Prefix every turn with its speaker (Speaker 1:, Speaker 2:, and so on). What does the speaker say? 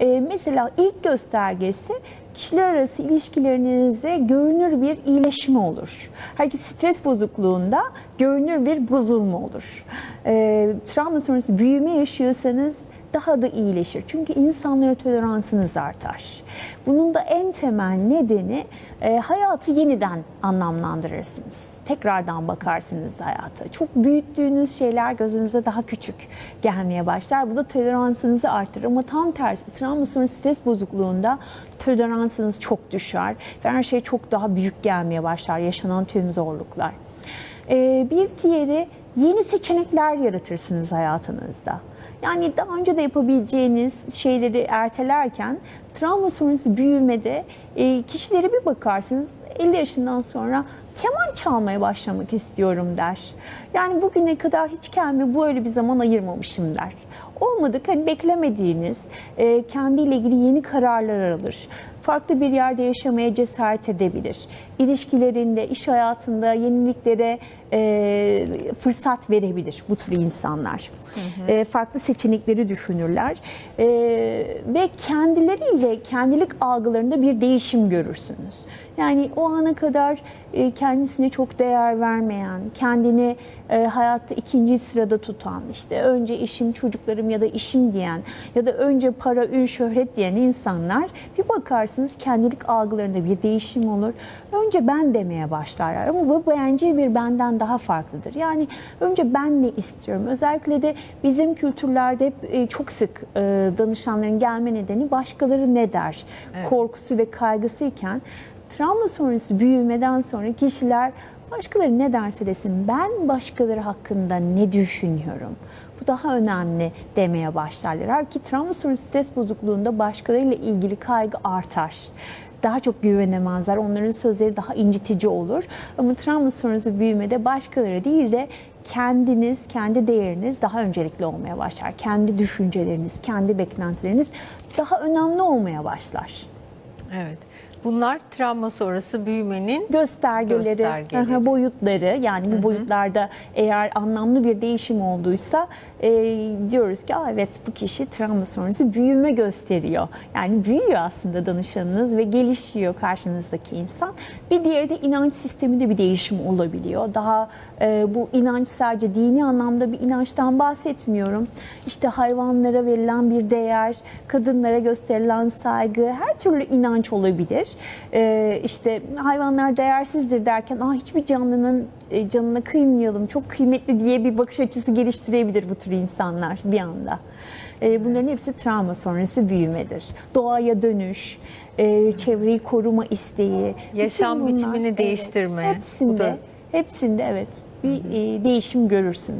Speaker 1: E, mesela ilk göstergesi kişiler arası ilişkilerinizde görünür bir iyileşme olur. Herkes stres bozukluğunda görünür bir bozulma olur. E, travma sonrası büyüme yaşıyorsanız daha da iyileşir. Çünkü insanlara toleransınız artar. Bunun da en temel nedeni e, hayatı yeniden anlamlandırırsınız. Tekrardan bakarsınız hayata. Çok büyüttüğünüz şeyler gözünüze daha küçük gelmeye başlar. Bu da toleransınızı artırır. Ama tam tersi travma sonrası stres bozukluğunda toleransınız çok düşer. Ve her şey çok daha büyük gelmeye başlar. Yaşanan tüm zorluklar. E, bir diğeri yeni seçenekler yaratırsınız hayatınızda. Yani daha önce de yapabileceğiniz şeyleri ertelerken travma sonrası büyümede e, kişilere bir bakarsınız 50 yaşından sonra keman çalmaya başlamak istiyorum der. Yani bugüne kadar hiç kendime böyle bir zaman ayırmamışım der. Olmadık hani beklemediğiniz e, kendiyle ilgili yeni kararlar alır. Farklı bir yerde yaşamaya cesaret edebilir. İlişkilerinde, iş hayatında yeniliklere e, fırsat verebilir bu tür insanlar. E, farklı seçenekleri düşünürler E, ve kendileriyle kendilik algılarında bir değişim görürsünüz. Yani o ana kadar e, kendisine çok değer vermeyen, kendini e, hayatta ikinci sırada tutan, işte önce işim, çocuklarım ya da işim diyen ya da önce para, ün, şöhret diyen insanlar bir bakarsınız kendilik algılarında bir değişim olur. Önce ben demeye başlarlar ama bu bence bir benden daha farklıdır. Yani önce ben ne istiyorum? Özellikle de bizim kültürlerde e, çok sık e, danışanların gelme nedeni başkaları ne der korkusu ve kaygısıyken travma sonrası büyümeden sonra kişiler başkaları ne derse desin ben başkaları hakkında ne düşünüyorum? Bu daha önemli demeye başlarlar. Halbuki travma sonrası stres bozukluğunda başkalarıyla ilgili kaygı artar. Daha çok güvenemezler. Onların sözleri daha incitici olur. Ama travma sonrası büyümede başkaları değil de kendiniz, kendi değeriniz daha öncelikli olmaya başlar. Kendi düşünceleriniz, kendi beklentileriniz daha önemli olmaya başlar.
Speaker 2: Evet. Bunlar travma sonrası büyümenin
Speaker 1: göstergeleri,
Speaker 2: Göstergeleri.
Speaker 1: aha, boyutları yani bu boyutlarda eğer anlamlı bir değişim olduysa e, diyoruz ki evet bu kişi travma sonrası büyüme gösteriyor. Yani büyüyor aslında danışanınız ve gelişiyor karşınızdaki insan. Bir diğeri de inanç sisteminde bir değişim olabiliyor. Daha e, bu inanç sadece dini anlamda bir inançtan bahsetmiyorum. İşte hayvanlara verilen bir değer, kadınlara gösterilen saygı, her türlü inanç olabilir. E, işte hayvanlar değersizdir derken Aa, hiçbir canlının e, canına kıymayalım, çok kıymetli diye bir bakış açısı geliştirebilir bu tür insanlar bir anda. E, bunların hepsi travma sonrası büyümedir. Doğaya dönüş, e, çevreyi koruma isteği.
Speaker 2: Yaşam
Speaker 1: bütün
Speaker 2: biçimini değiştirme. Bu
Speaker 1: Hepsinde,
Speaker 2: da-
Speaker 1: hepsinde evet bir e, değişim görürsünüz.